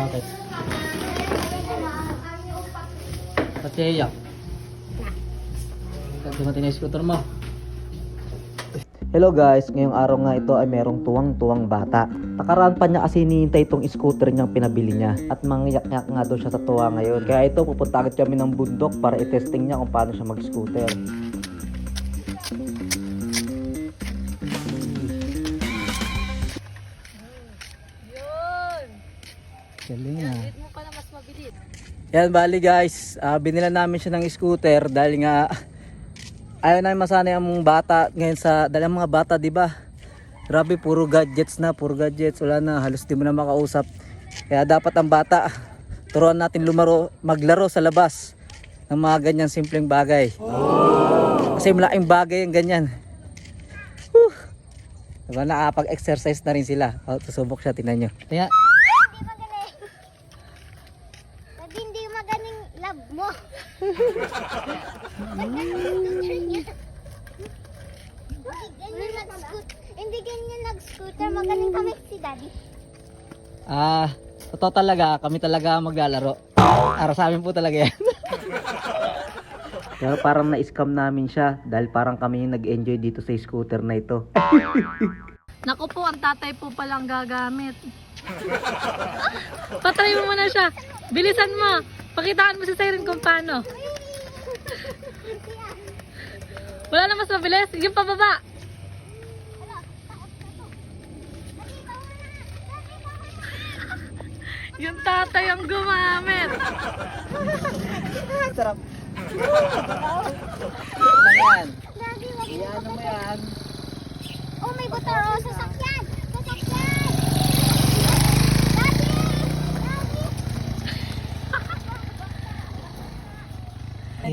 Bakit? Ba't siya iyak? Ba't dumating na yung scooter mo? Hello guys, ngayong araw nga ito ay merong tuwang-tuwang bata. Nakaraan pa niya kasi hinihintay itong scooter niyang pinabili niya at mangyak-yak nga daw siya sa tuwa ngayon. Kaya ito, pupunta agad kami ng bundok para i-testing niya kung paano siya mag-scooter. Galing ah. Mo pala mas mabilis. Yan, bali guys, ah, binila namin siya ng scooter dahil nga ayaw namin masanay ang mga bata ngayon sa dahil ang mga bata, di ba? Grabe, puro gadgets na, puro gadgets, wala na, halos di mo na makausap. Kaya dapat ang bata, turuan natin lumaro, maglaro sa labas ng mga ganyan simpleng bagay. Kasi malaking bagay yung ganyan. Whew. Diba, nakapag-exercise na rin sila. Oh, susubok siya, tinan nyo. Kaya, Hindi magaling. Pag hindi magaling love mo. Hindi ganyan nag-scooter. Magaling kami si daddy. Ah, totoo talaga, kami talaga maglalaro. Para sa amin po talaga yan. Pero parang na-scam namin siya dahil parang kami yung nag-enjoy dito sa scooter na ito. Naku po, ang tatay po palang gagamit. Patry mo muna siya. Bilisan mo. Pakitaan mo si Siren kung paano. Wala na mas mabilis. Yung pababa. Yung tatay ang gumamit. Sarap. Ano yan? Wag mo. Yan? Oh, may butar. Oh, sasakyan. Sasakyan. Daddy. Daddy.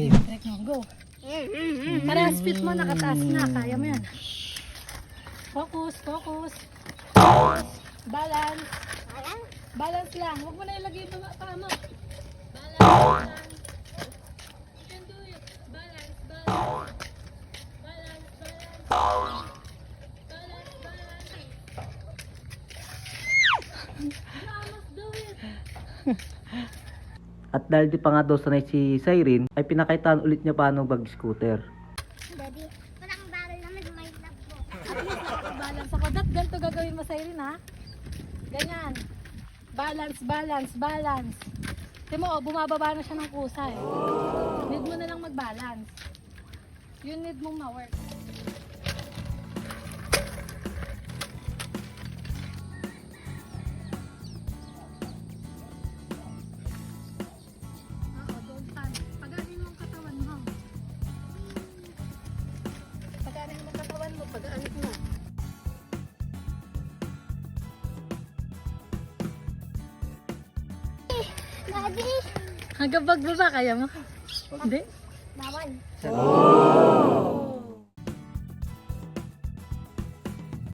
Direct mo, go. Parehas speed mo, nakataas na. Kaya mo yan. Focus, focus. Balance. Balance lang. Huwag mo na ilagay ito pa mo. Balance lang. Balance, balance. Balance, balance. Balance, balance. You. At dahil di pa nga daw sanay si Siren, ay pinakaitaan ulit niya paano mag-scooter. Daddy, walang barrel naman. May love mo. Nakapag-balance ako. That ganito gagawin mo sa Irene, ha? Ganyan. Balance, balance, balance. Tingnan mo, oh, bumababa na siya ng kusa eh. Need mo na lang mag-balance. You need mong ma-work. Daddy. Hanggang pagbaba, kaya mo. Hindi? Bawal.